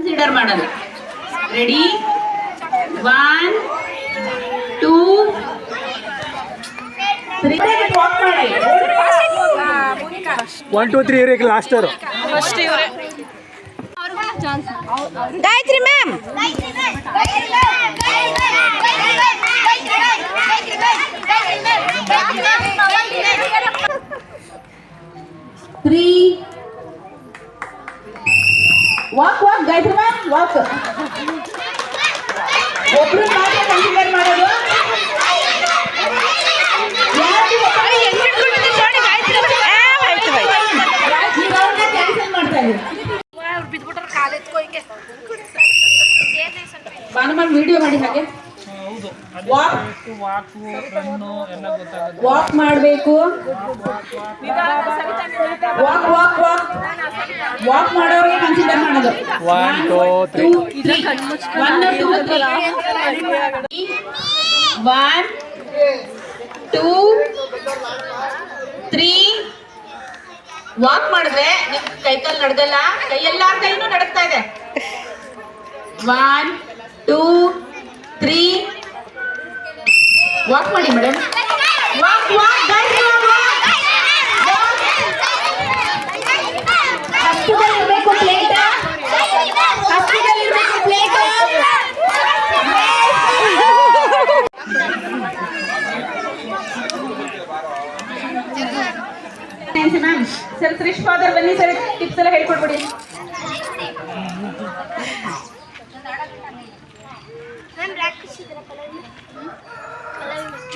Consider ಮಾಡೋದು ready one two three walk ಮಾಡಿ one two three ಇರಕ್ಕೆ ಲಾಸ್ಟರು Gayatri ma'am three walk walk. ಒಬ್ರು ಮಾತ್ರ ಕನ್ಸಿಡರ್ ಮಾಡೋದು? ಭಾನುವಾರ ವಿಡಿಯೋ ಮಾಡಿ ಹಾಗೆ? ವಾಕ್ ವಾಕ್ ಮಾಡಬೇಕು. ವಾಕ್ ವಾಕ್ ವಾಕ್ ವಾಕ್ ಮಾಡೋರಿಗೆ ಕನ್ಸಿಡರ್ ಮಾಡೋದು. One two one two three walk ಮಾಡಿದ್ರೆ ನಿಮ್ ಕೈಕಾಲು ನಡೆದಲ್ಲ? ಕೈ ಎಲ್ಲಾರ ಕೈನೂ ನಡಕ್ತಾ ಇದೆ. ಒನ್ ಟೂ ತ್ರೀ ವಾಕ್ ಮಾಡಿ ಮೇಡಮ್ ವಾಕ್ ವಾಕ್ ಹತ್ತಿರಬೇಕು ಪ್ಲೇಟ್ ಹತ್ತಿರಬೇಕು ಪ್ಲೇಟ್ ಮ್ಯಾಮ್ ಸರ್ ತ್ರಿಶ್ ಫಾದರ್ ಬನ್ನಿ ಸರ್ ಟಿಪ್ಸ್ ಎಲ್ಲ ಹೇಳ್ಕೊಡ್ಬಿಡಿ. Ready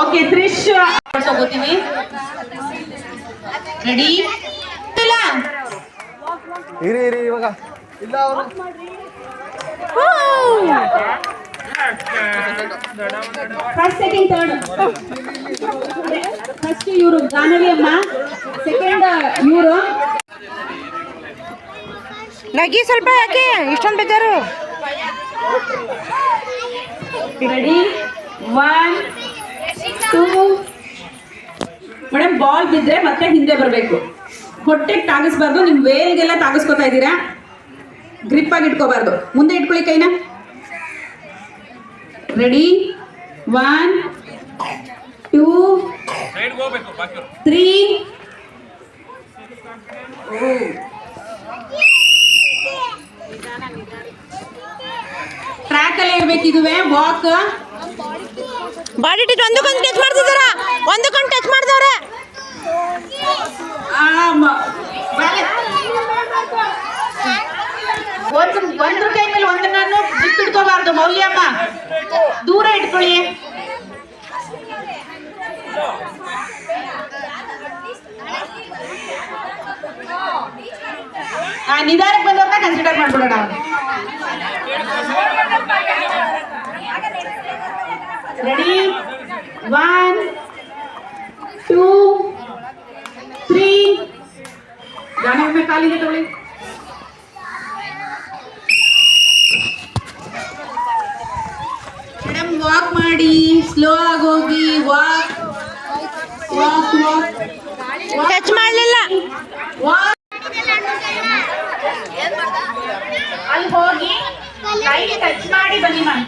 okay ತ್ರಿಶ್ ತಗೋತೀವಿ ರೆಡಿ ಇಲ್ಲ. ಇರಿ ಇರಿ ಇವಾಗ. ಇಲ್ಲ ಅವರು. ಫಸ್ಟ್ ಸೆಕೆಂಡ್ ಥರ್ಡ್ ಫಸ್ಟ್ ಇವರು ಗಾನವಿ ಅಮ್ಮ ಸೆಕೆಂಡ್ ಇವರು. ನಗಿ ಸ್ವಲ್ಪ ಯಾಕೆ? ಇಷ್ಟೊಂದು ಬೇಜಾರು. Ready one two madam ball ಬಿದ್ದರೆ ಮತ್ತೆ ಹಿಂದೆ ಬರಬೇಕು. ಹೊಟ್ಟೆಗೆ ತಾಗಿಸ್ಬಾರ್ದು ನಿಮ್ಮ ವೇರಿಗೆಲ್ಲ ತಾಗಿಸ್ಕೊತಾ ಇದ್ದೀರಾ? ಗ್ರಿಪ್ ಆಗಿ ಇಟ್ಕೋಬಾರ್ದು. ಮುಂದೆ ಇಟ್ಕೊಳ್ಳಿ ಕೈನ. ರೆಡಿ ಒನ್ ಟೂ ತ್ರೀ ಟ್ರ್ಯಾಕಲ್ಲೇ ಇರ್ಬೇಕು ವಾಕ್ ಬಾಡಿ ಟಿಟ್ ಒಂದಕ್ಕೊಂದು ಟಚ್ ಮಾಡ್ತಿದಾರ ಒಂದಕ್ಕೊಂದು ಟಚ್ ಮಾಡ್ದವ್ರೆ. ಒಂದು ಒಂದ್ರ ಕೈ ಮೇಲೆ ಒಂದನ್ನು ಬಿಟ್ಟಿಡ್ಕೋಬಾರ್ದು ಮೌಲ್ಯಮ್ಮ. ದೂರ ಇಟ್ಕೊಳ್ಳಿ. ನಿಧಾನಕ್ಕೆ ಬಂದವ್ರನ್ನ ಕನ್ಸಿಡರ್ ಮಾಡ್ಬಿಡೋಣ ರೆಡಿ ಒನ್ ಟೂ ತ್ರೀ ಗಾನ ಒಮ್ಮೆ ಕಾಲಿಗೆ ತಗೊಳ್ಳಿ ಮೇಡಮ್ ವಾಕ್ ಮಾಡಿ ಸ್ಲೋ ಆಗೋಗಿ ವಾಕ್ ವಾಕ್ ವಾಕ್ ಟಚ್ ಮಾಡಲಿಲ್ಲ ವಾಕ್ ಅಲ್ಲಿ ಹೋಗಿ ಕೈಗೆ ಟಚ್ ಮಾಡಿ ಬನ್ನಿ ಮ್ಯಾಮ್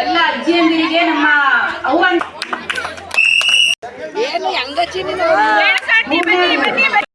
ಎಲ್ಲ ಅಜ್ಜಿಯಂದಿರಿಗೆ ನಮ್ಮ ಅವ್ವ